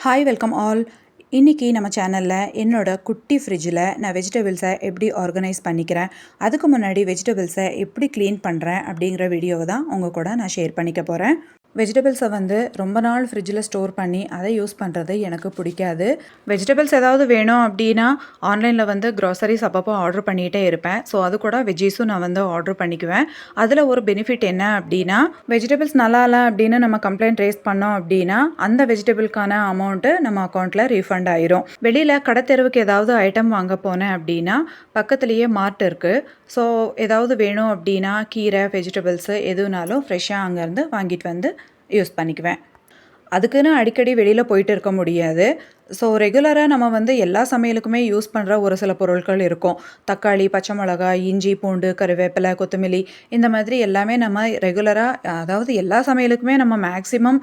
Hi welcome all இன்றைக்கி நம்ம சேனலில் என்னோட குட்டி ஃப்ரிட்ஜில் நான் வெஜிடபிள்ஸை எப்படி ஆர்கனைஸ் பண்ணிக்கிறேன் அதுக்கு முன்னாடி வெஜிடபிள்ஸை எப்படி க்ளீன் பண்ணுறேன் அப்படிங்கிற வீடியோவை தான் உங்கள் கூட நான் ஷேர் பண்ணிக்க போகிறேன் வெஜிடபிள்ஸை வந்து ரொம்ப நாள் ஃப்ரிட்ஜில் ஸ்டோர் பண்ணி அதை யூஸ் பண்ணுறது எனக்கு பிடிக்காது. வெஜிடபிள்ஸ் ஏதாவது வேணும் அப்படின்னா ஆன்லைனில் வந்து க்ராசரிஸ் அப்பப்போ ஆர்டர் பண்ணிகிட்டே இருப்பேன். ஸோ அது கூட வெஜ்ஜீஸும் நான் வந்து ஆர்டர் பண்ணிக்குவேன். அதில் ஒரு பெனிஃபிட் என்ன அப்படின்னா வெஜிடபிள்ஸ் நல்லா இல்லை அப்படின்னு நம்ம கம்ப்ளைண்ட் ரேஸ் பண்ணோம் அப்படின்னா அந்த வெஜிடபிள்க்கான அமௌண்ட்டு நம்ம அக்கௌண்ட்டில் ரீஃபண்ட் ஆயிரும். வெளியில் கடைத்தெருவுக்கு ஏதாவது ஐட்டம் வாங்க போனேன் அப்படின்னா பக்கத்துலேயே மார்ட் இருக்குது ஸோ ஏதாவது வேணும் அப்படின்னா கீரை வெஜிடபிள்ஸு எதுனாலும் ஃப்ரெஷ்ஷாக அங்கேருந்து வாங்கிட்டு வந்து யூஸ் பண்ணிக்குவேன். அதுக்குன்னு அடிக்கடி வெளியில் போயிட்டு இருக்க முடியாது. ஸோ ரெகுலராக நம்ம வந்து எல்லா சமையலுக்குமே யூஸ் பண்ணுற ஒரு சில பொருட்கள் இருக்கும். தக்காளி பச்சை மிளகாய் இஞ்சி பூண்டு கருவேப்பிலை கொத்தமல்லி இந்த மாதிரி எல்லாமே நம்ம ரெகுலராக அதாவது எல்லா சமையலுக்குமே நம்ம மேக்ஸிமம்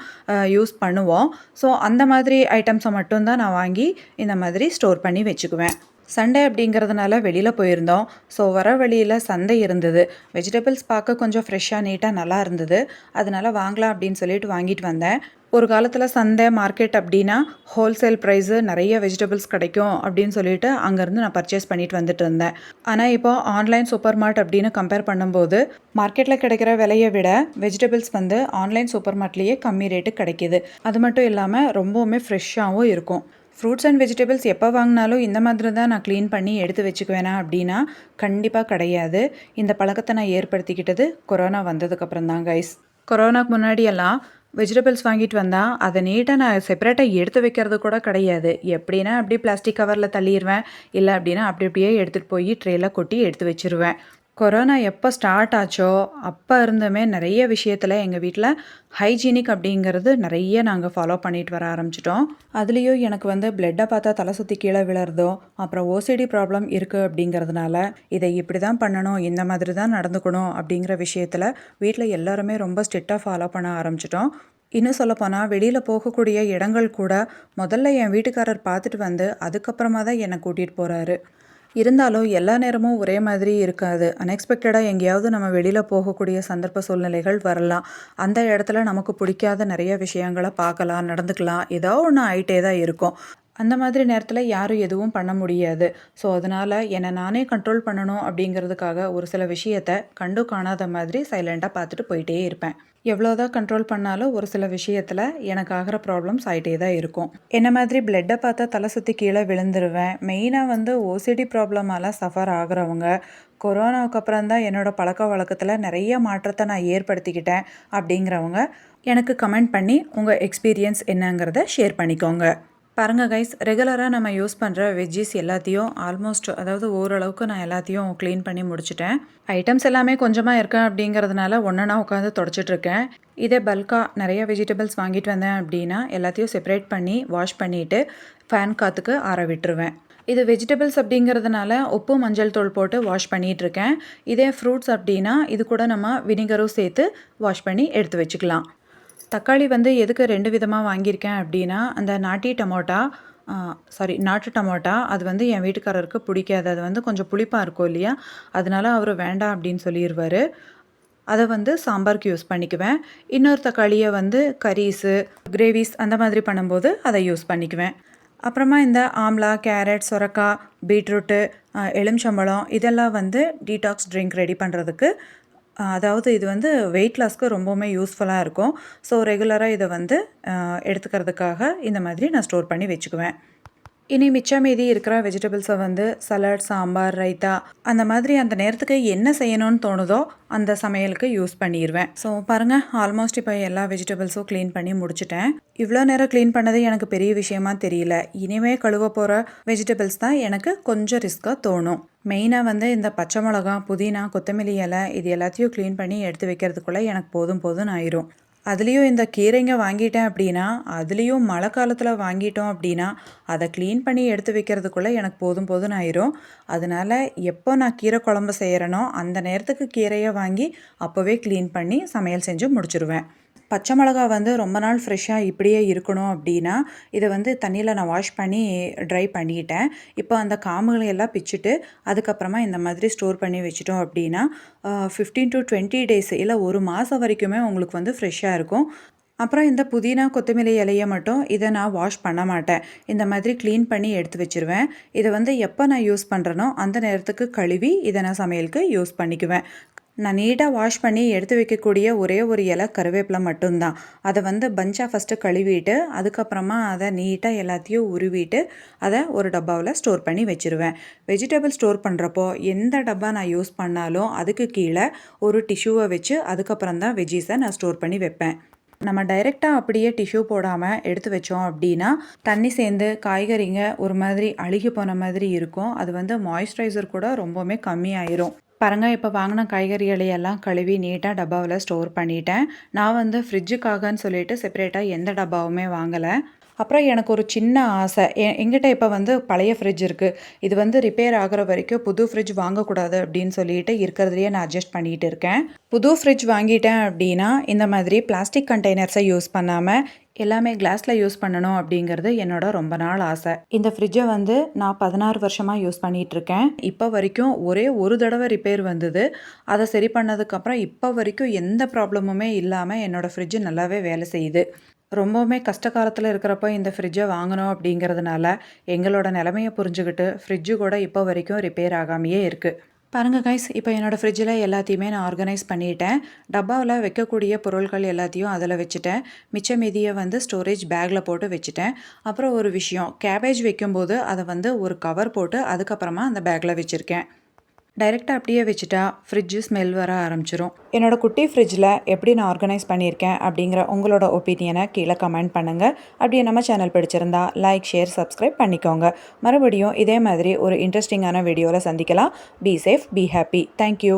யூஸ் பண்ணுவோம். ஸோ அந்த மாதிரி ஐட்டம்ஸை மட்டும்தான் நான் வாங்கி இந்த மாதிரி ஸ்டோர் பண்ணி வச்சுக்குவேன். சண்டே அப்படிங்கிறதுனால வெளியில் போயிருந்தோம். ஸோ வர வழியில் சந்தை இருந்தது. வெஜிடபிள்ஸ் பார்க்க கொஞ்சம் ஃப்ரெஷ்ஷாக நீட்டாக நல்லா இருந்தது. அதனால் வாங்கலாம் அப்படின்னு சொல்லிட்டு வாங்கிட்டு வந்தேன். ஒரு காலத்தில் சந்தை மார்க்கெட் அப்படின்னா ஹோல்சேல் ப்ரைஸு நிறைய வெஜிடபிள்ஸ் கிடைக்கும் அப்படின்னு சொல்லிட்டு அங்கேருந்து நான் பர்ச்சேஸ் பண்ணிட்டு வந்துட்டு இருந்தேன். ஆனால் இப்போ ஆன்லைன் சூப்பர் மார்ட் அப்படின்னு கம்பேர் பண்ணும்போது மார்க்கெட்டில் கிடைக்கிற விலையை விட வெஜிடபிள்ஸ் வந்து ஆன்லைன் சூப்பர் மார்ட்லேயே கம்மி ரேட்டு கிடைக்கிது. அது மட்டும் இல்லாமல் ரொம்பவுமே ஃப்ரெஷ்ஷாகவும் இருக்கும். ஃப்ரூட்ஸ் அண்ட் வெஜிடபிள்ஸ் எப்போ வாங்கினாலும் இந்த மாதிரி தான் நான் க்ளீன் பண்ணி எடுத்து வச்சுக்குவேனா அப்படின்னா கண்டிப்பாக கிடையாது. இந்த பழக்கத்தை நான் ஏற்படுத்திக்கிட்டது கொரோனா வந்ததுக்கப்புறம் தான் கைஸ் கொரோனாக்கு முன்னாடியெல்லாம் வெஜிடபிள்ஸ் வாங்கிட்டு வந்தால் அதை நீட்டாக நான் செப்பரேட்டாக எடுத்து வைக்கிறது கூட கிடையாது. எப்படின்னா அப்படியே பிளாஸ்டிக் கவரில் தள்ளிடுவேன் இல்லை அப்படின்னா அப்படி அப்படியே எடுத்துகிட்டு போய் ட்ரேயில் கொட்டி எடுத்து வச்சுருவேன். கொரோனா எப்போ ஸ்டார்ட் ஆச்சோ அப்போ இருந்துமே நிறைய விஷயத்தில் எங்கள் வீட்டில் ஹைஜீனிக் அப்படிங்கிறது நிறைய நாங்கள் ஃபாலோ பண்ணிட்டு வர ஆரம்பிச்சிட்டோம். அதுலேயும் எனக்கு வந்து பிளட்டை பார்த்தா தலை சுற்றி கீழே விழுறதோ அப்புறம் ஓசிடி ப்ராப்ளம் இருக்குது அப்படிங்கிறதுனால இதை இப்படி தான் பண்ணணும் இந்த மாதிரி தான் நடந்துக்கணும் அப்படிங்கிற விஷயத்தில் வீட்டில் எல்லாருமே ரொம்ப ஸ்ட்ரிக்டாக ஃபாலோ பண்ண ஆரம்பிச்சிட்டோம். இன்னும் சொல்லப்போனால் வெளியில் போகக்கூடிய இடங்கள் கூட முதல்ல என் வீட்டுக்காரர் பார்த்துட்டு வந்து அதுக்கப்புறமா தான் என்னை கூட்டிகிட்டு போகிறாரு இருந்தாலும் எல்லா நேரமும் ஒரே மாதிரி இருக்காது. அன்எக்ஸ்பெக்டடாக எங்கேயாவது நம்ம வெளியில் போகக்கூடிய சந்தர்ப்ப சூழ்நிலைகள் வரலாம். அந்த இடத்துல நமக்கு பிடிக்காத நிறைய விஷயங்களை பார்க்கலாம் நடந்துக்கலாம். ஏதோ ஒன்று ஆகிட்டே தான் இருக்கும். அந்த மாதிரி நேரத்தில் யாரும் எதுவும் பண்ண முடியாது. ஸோ அதனால் என்னை நானே கண்ட்ரோல் பண்ணணும் அப்படிங்கிறதுக்காக ஒரு சில விஷயத்த கண்டு காணாத மாதிரி சைலண்ட்டாக பார்த்துட்டு போயிட்டே இருப்பேன். எவ்வளோதான் கண்ட்ரோல் பண்ணாலும் ஒரு சில விஷயத்தில் எனக்கு ஆகிற ப்ராப்ளம்ஸ் ஆகிட்டே தான் இருக்கும். என்ன மாதிரி பிளட்டை பார்த்தா தலை சுற்றி கீழே விழுந்துருவேன். மெயினாக வந்து ஓசிடி ப்ராப்ளமால சஃபர் ஆகிறவங்க கொரோனாவுக்கு அப்புறம் தான் என்னோடய பழக்க வழக்கத்தில் நிறைய மாற்றத்தை நான் ஏற்படுத்திக்கிட்டேன் அப்படிங்கிறவங்க எனக்கு கமெண்ட் பண்ணி உங்கள் எக்ஸ்பீரியன்ஸ் என்னங்கிறத ஷேர் பண்ணிக்கோங்க. பாருங்கள் கைஸ் ரெகுலராக நம்ம யூஸ் பண்ணுற வெஜ்ஜீஸ் எல்லாத்தையும் ஆல்மோஸ்ட் அதாவது ஓரளவுக்கு நான் எல்லாத்தையும் க்ளீன் பண்ணி முடிச்சிட்டேன். ஐட்டம்ஸ் எல்லாமே கொஞ்சமாக இருக்கேன் அப்படிங்கிறதுனால ஒன்றா உட்காந்து தொடச்சிட்ருக்கேன் இதே பல்காக நிறைய வெஜிடபிள்ஸ் வாங்கிட்டு வந்தேன் அப்படின்னா எல்லாத்தையும் செப்பரேட் பண்ணி வாஷ் பண்ணிவிட்டு ஃபேன் காற்றுக்கு ஆற விட்டுருவேன். இது வெஜிடபிள்ஸ் அப்படிங்கிறதுனால உப்பு மஞ்சள் தூள் போட்டு வாஷ் பண்ணிகிட்ருக்கேன் இதே ஃப்ரூட்ஸ் அப்படின்னா இது கூட நம்ம வினிகரும் சேர்த்து வாஷ் பண்ணி எடுத்து வச்சுக்கலாம். தக்காளி வந்து எதுக்கு ரெண்டு விதமாக வாங்கியிருக்கேன் அப்படின்னா அந்த நாட்டி டமோட்டா சாரி நாட்டு டமோட்டா அது வந்து என் வீட்டுக்காரருக்கு பிடிக்காது. அது வந்து கொஞ்சம் புளிப்பாக இருக்கும் இல்லையா? அதனால அவர் வேண்டாம் அப்படின்னு சொல்லிடுவார் அதை வந்து சாம்பாருக்கு யூஸ் பண்ணிக்குவேன். இன்னொரு தக்காளியை வந்து கரீஸு கிரேவிஸ் அந்த மாதிரி பண்ணும்போது அதை யூஸ் பண்ணிக்குவேன். அப்புறமா இந்த ஆம்லா கேரட் சுரக்காய் பீட்ரூட்டு எலுமிச்சம்பழம் இதெல்லாம் வந்து டீடாக்ஸ் ட்ரிங்க் ரெடி பண்ணுறதுக்கு அதாவது இது வந்து வெயிட் லாஸ்க்கு ரொம்பவுமே யூஸ்ஃபுல்லாக இருக்கும். ஸோ ரெகுலராக இதை வந்து எடுத்துக்கிறதுக்காக இந்த மாதிரி நான் ஸ்டோர் பண்ணி வச்சுக்குவேன். இனி மிச்சம் மீதி இருக்கிற வெஜிடபிள்ஸை வந்து சலாட் சாம்பார் ரைத்தா அந்த மாதிரி அந்த நேரத்துக்கு என்ன செய்யணும்னு தோணுதோ அந்த சமையலுக்கு யூஸ் பண்ணிடுவேன் ஸோ பாருங்கள் ஆல்மோஸ்ட் இப்போ எல்லா வெஜிடபிள்ஸும் க்ளீன் பண்ணி முடிச்சிட்டேன். இவ்வளோ நேரம் க்ளீன் பண்ணது எனக்கு பெரிய விஷயமா தெரியல. இனிமே கழுவ போகிற வெஜிடபிள்ஸ் தான் எனக்கு கொஞ்சம் ரிஸ்க்காக தோணும். மெயினாக வந்து இந்த பச்சை மிளகா புதினா கொத்தமல்லி இலை இது எல்லாத்தையும் க்ளீன் பண்ணி எடுத்து வைக்கிறதுக்குள்ளே எனக்கு போதும் போதும்னு ஆயிரும். அதுலேயும் இந்த கீரைங்க வாங்கிட்டேன் அப்படின்னா அதுலேயும் மழை காலத்தில் வாங்கிட்டோம் அப்படின்னா அதை க்ளீன் பண்ணி எடுத்து வைக்கிறதுக்குள்ளே எனக்கு போதும் போதும்னு ஆயிரும். அதனால் எப்போ நான் கீரை குழம்பு செய்கிறேனோ அந்த நேரத்துக்கு கீரையை வாங்கி அப்போவே க்ளீன் பண்ணி சமையல் செஞ்சு முடிச்சிருவேன். பச்சை மிளகா வந்து ரொம்ப நாள் ஃப்ரெஷ்ஷாக இப்படியே இருக்கணும் அப்படின்னா இதை வந்து தண்ணியில் நான் வாஷ் பண்ணி ட்ரை பண்ணிட்டேன். இப்போ அந்த காம்புகளை எல்லாம் பிச்சுட்டு அதுக்கப்புறமா இந்த மாதிரி ஸ்டோர் பண்ணி வச்சுட்டோம் அப்படின்னா ஃபிஃப்டீன் டு டுவெண்ட்டி டேஸ் இல்லை ஒரு மாதம் வரைக்குமே உங்களுக்கு வந்து ஃப்ரெஷ்ஷாக இருக்கும். அப்புறம் இந்த புதினா கொத்தமல்லி இலையை மட்டும் இதை நான் வாஷ் பண்ண மாட்டேன். இந்த மாதிரி க்ளீன் பண்ணி எடுத்து வச்சுருவேன். இதை வந்து எப்போ நான் யூஸ் பண்ணுறேனோ அந்த நேரத்துக்கு கழுவி இதை நான் சமையலுக்கு யூஸ் பண்ணிக்குவேன். நான் நீட்டாக வாஷ் பண்ணி எடுத்து வைக்கக்கூடிய ஒரே ஒரு இலை கருவேப்பிலை மட்டும்தான். அதை வந்து பஞ்சாக ஃபஸ்ட்டு கழுவிட்டு அதுக்கப்புறமா அதை நீட்டாக எல்லாத்தையும் உருவிட்டு அதை ஒரு டப்பாவில் ஸ்டோர் பண்ணி வச்சுருவேன். வெஜிடபிள் ஸ்டோர் பண்ணுறப்போ எந்த டப்பா நான் யூஸ் பண்ணாலும் அதுக்கு கீழே ஒரு டிஷ்யூவை வச்சு அதுக்கப்புறம் தான் வெஜ்ஜீஸை நான் ஸ்டோர் பண்ணி வைப்பேன். நம்ம டைரெக்டாக அப்படியே டிஷ்யூ போடாமல் எடுத்து வச்சோம் அப்படின்னா தண்ணி சேர்ந்து காய்கறிங்க ஒரு மாதிரி அழுகி போன மாதிரி இருக்கும். அது வந்து மாய்ஸ்சரைசர் கூட ரொம்பவுமே கம்மியாயிரும். பாருங்க இப்போ வாங்கின காய்கறிகளை எல்லாம் கழுவி நீட்டாக டப்பாவில் ஸ்டோர் பண்ணிட்டேன். நான் வந்து ஃப்ரிட்ஜுக்காகன்னு சொல்லிட்டு செப்பரேட்டாக எந்த டப்பாவுமே வாங்கலை. அப்புறம் எனக்கு ஒரு சின்ன ஆசை. எ எங்கிட்ட இப்போ வந்து பழைய ஃப்ரிட்ஜ் இருக்குது இது வந்து ரிப்பேர் ஆகிற வரைக்கும் புது ஃப்ரிட்ஜ் வாங்கக்கூடாது அப்படின்னு சொல்லிட்டு இருக்கிறதுலையே நான் அட்ஜஸ்ட் பண்ணிகிட்டு இருக்கேன். புது ஃப்ரிட்ஜ் வாங்கிட்டேன் அப்படின்னா இந்த மாதிரி பிளாஸ்டிக் கண்டெய்னர்ஸை யூஸ் பண்ணாமல் எல்லாமே கிளாஸில் யூஸ் பண்ணணும் அப்படிங்கிறது என்னோட ரொம்ப நாள் ஆசை. இந்த ஃப்ரிட்ஜை வந்து நான் பதினாறு வருஷமாக யூஸ் பண்ணிகிட்ருக்கேன் இப்போ வரைக்கும் ஒரே ஒரு தடவை ரிப்பேர் வந்தது. அதை சரி பண்ணதுக்கப்புறம் இப்போ வரைக்கும் எந்த ப்ராப்ளமுமே இல்லாமல் என்னோடய ஃப்ரிட்ஜு நல்லாவே வேலை செய்யுது. ரொம்பவுமே கஷ்ட காலத்தில் இருக்கிறப்ப இந்த ஃப்ரிட்ஜை வாங்கணும் அப்படிங்கிறதுனால எங்களோட நிலமையை புரிஞ்சுக்கிட்டு ஃப்ரிட்ஜு கூட இப்போ வரைக்கும் ரிப்பேர் ஆகாமையே இருக்குது பாருங்கள் கைஸ் இப்போ என்னோடய ஃப்ரிட்ஜில் எல்லாத்தையுமே நான் ஆர்கனைஸ் பண்ணிட்டேன். டப்பாவில் வைக்கக்கூடிய பொருட்கள் எல்லாத்தையும் அதில் வச்சுட்டேன். மிச்ச மீதியை வந்து ஸ்டோரேஜ் பேக்கில் போட்டு வச்சுட்டேன். அப்புறம் ஒரு விஷயம் கேபேஜ் வைக்கும்போது அதை வந்து ஒரு கவர் போட்டு அதுக்கப்புறமா அந்த பேக்கில் வச்சுருக்கேன். டைரெக்டாக அப்படியே வச்சுட்டா ஃப்ரிட்ஜு ஸ்மெல் வர ஆரம்பிச்சிடும் என்னோடய குட்டி ஃப்ரிட்ஜில் எப்படி நான் ஆர்கனைஸ் பண்ணியிருக்கேன் அப்படிங்கிற உங்களோட ஒப்பீனியனை கீழே கமெண்ட் பண்ணுங்கள் அப்படியே நம்ம சேனல் பிடிச்சிருந்தா லைக் ஷேர் சப்ஸ்கிரைப் பண்ணிக்கோங்க. மறுபடியும் இதே மாதிரி ஒரு இன்ட்ரெஸ்டிங்கான வீடியோவில் சந்திக்கலாம். Be safe be happy thank you